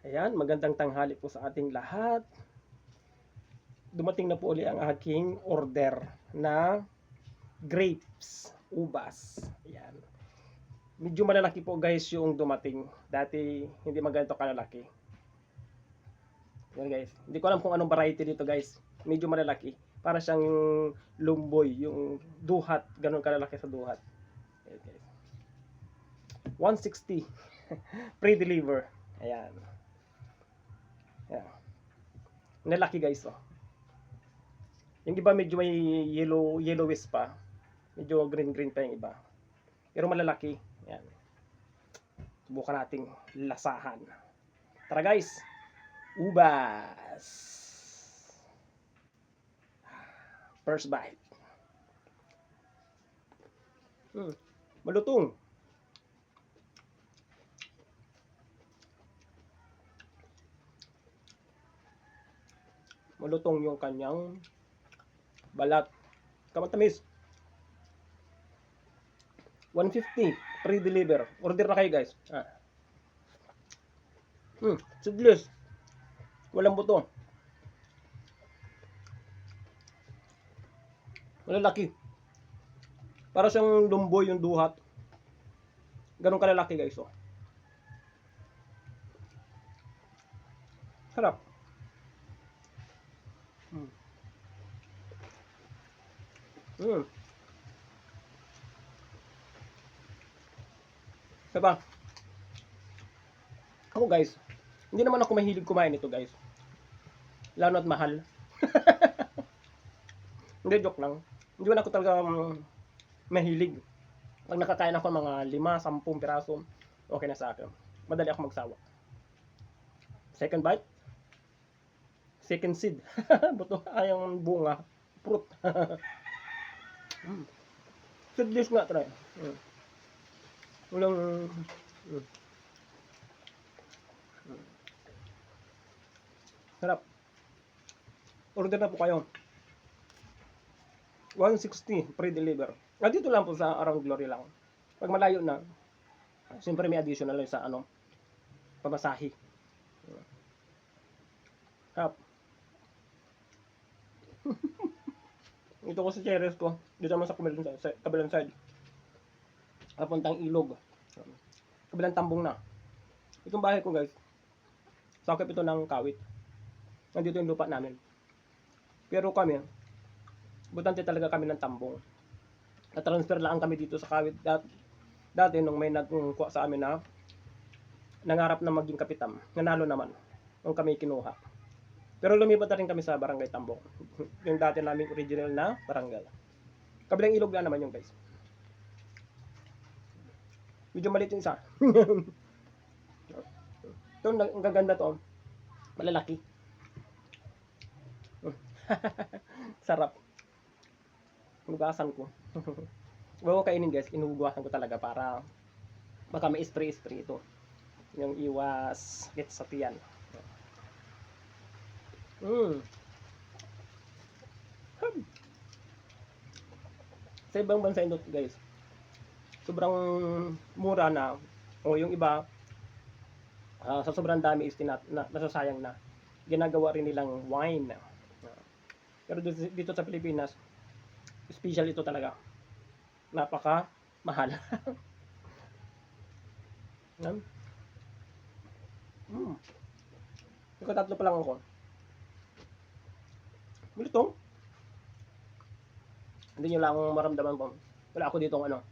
Ayan, magandang tanghali po sa ating lahat. Dumating na po uli ang aking order na grapes, ubas. Ayan. Medyo malalaki po guys yung dumating. Dati hindi maganito kalalaki. Yan guys. Hindi ko alam kung anong variety dito guys. Medyo malalaki. Para siyang lumboy, yung duhat. Ganun kalalaki sa duhat. Ayan guys. 160. Pre-deliver. Ayan. Ayan. Nalaki guys oh. Yung iba medyo may yellow yellowish pa. Medyo green green pa yung iba. Pero malalaki. Ayan. Subukan nating lasahan. Tara guys. Ubas. First bite. Hmm. Malutong. Malutong yung kanyang balat. Kamatamis. 150 pre-deliver. Order na kayo guys. Ah. Hmm, seedless. Walang buto. Malalaki. Para siyang lumboy yung duhat. Ganun kalalaki guys. Oh. Sarap. Hmm. Diba? Ako guys, hindi naman ako mahilig kumain nito guys. Lalo at mahal. hindi, joke lang. Hindi naman ako talaga um, mahilig. Pag nakakain ako ng mga 5, 10 piraso, okay na sa akin. Madali ako magsawa. Second bite. Second seed. Buto ayang bunga. Fruit. mm. Seedless nga try. Mm. Walang mm. Sarap. Order na po kayo. 160 pre-deliver. Ah, dito lang po sa Around Glory lang. Pag malayo na, siyempre may additional lang sa ano, pamasahe. Sarap. Ito ko sa cherries ko. Dito naman sa kabilang. Sa kabilang side. Papuntang ilog. Kabilang tambong na. Itong bahay ko guys. Sakop ito ng kawit. Nandito yung lupa namin. Pero kami, butante talaga kami ng tambong. Na-transfer lang kami dito sa kawit. Dat dati nung may nagkuha sa amin na nangarap na maging kapitam. Nanalo naman. Nung kami kinuha. Pero lumipat na rin kami sa Barangay Tambok. yung dati naming original na barangay. Kabilang ilog na naman yung guys. Medyo maliit yung isa. Ito, ang gaganda to. Malalaki. Sarap. Hugasan ko. Bago kainin guys, inuhugasan ko talaga para baka may spray-spray ito. Yung iwas get sa tiyan. Mm. Hmm. Sa ibang bansa ito guys, sobrang mura na o yung iba ah, sa sobrang dami is tinat na, nasasayang na ginagawa rin nilang wine Ah. pero dito, sa Pilipinas special ito talaga napaka mahal Yan. mm. Ikaw tatlo pa lang ako Malutong. Hindi nyo lang maramdaman po. Wala ako dito ano.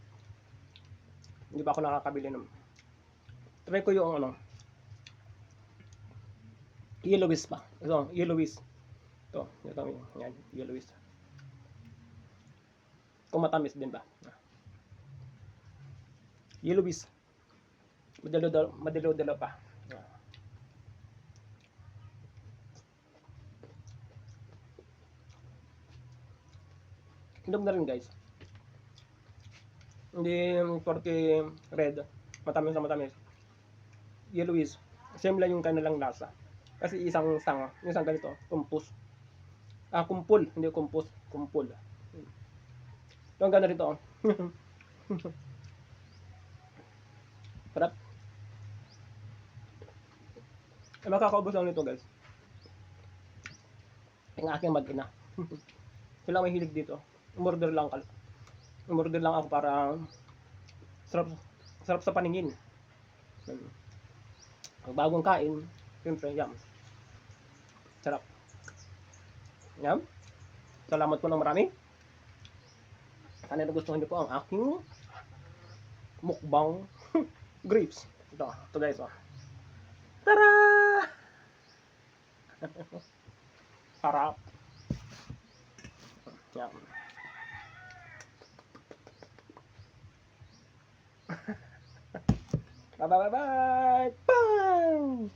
Hindi pa ako nakakabili ng. Try ko yung ano. Yellowish pa. Ito, yellowish. Ito, ito, yan, yellowish. Kung matamis din ba? Madalo-dalo, madalo-dalo pa. Hinog na rin guys. Hindi porque red, matamis na matamis. Yellowish, same lang yung kanilang lasa. Kasi isang sanga, yung isang ganito, kumpus. Ah, kumpul, hindi kumpus, kumpul. Ito ang ganda rito. oh. Sarap. Ay, makakaubos lang nito guys. Yung aking mag-ina. Sila may hilig dito. Umorder lang kal. Umorder lang ako para sarap sarap sa paningin. Ang bagong kain, siyempre, yum. Sarap. Yum. Salamat po ng marami. Sana nagustuhan niyo po ang aking mukbang grapes. Ito, ito guys, oh. Tara! Sarap. Yan. 拜拜拜拜，棒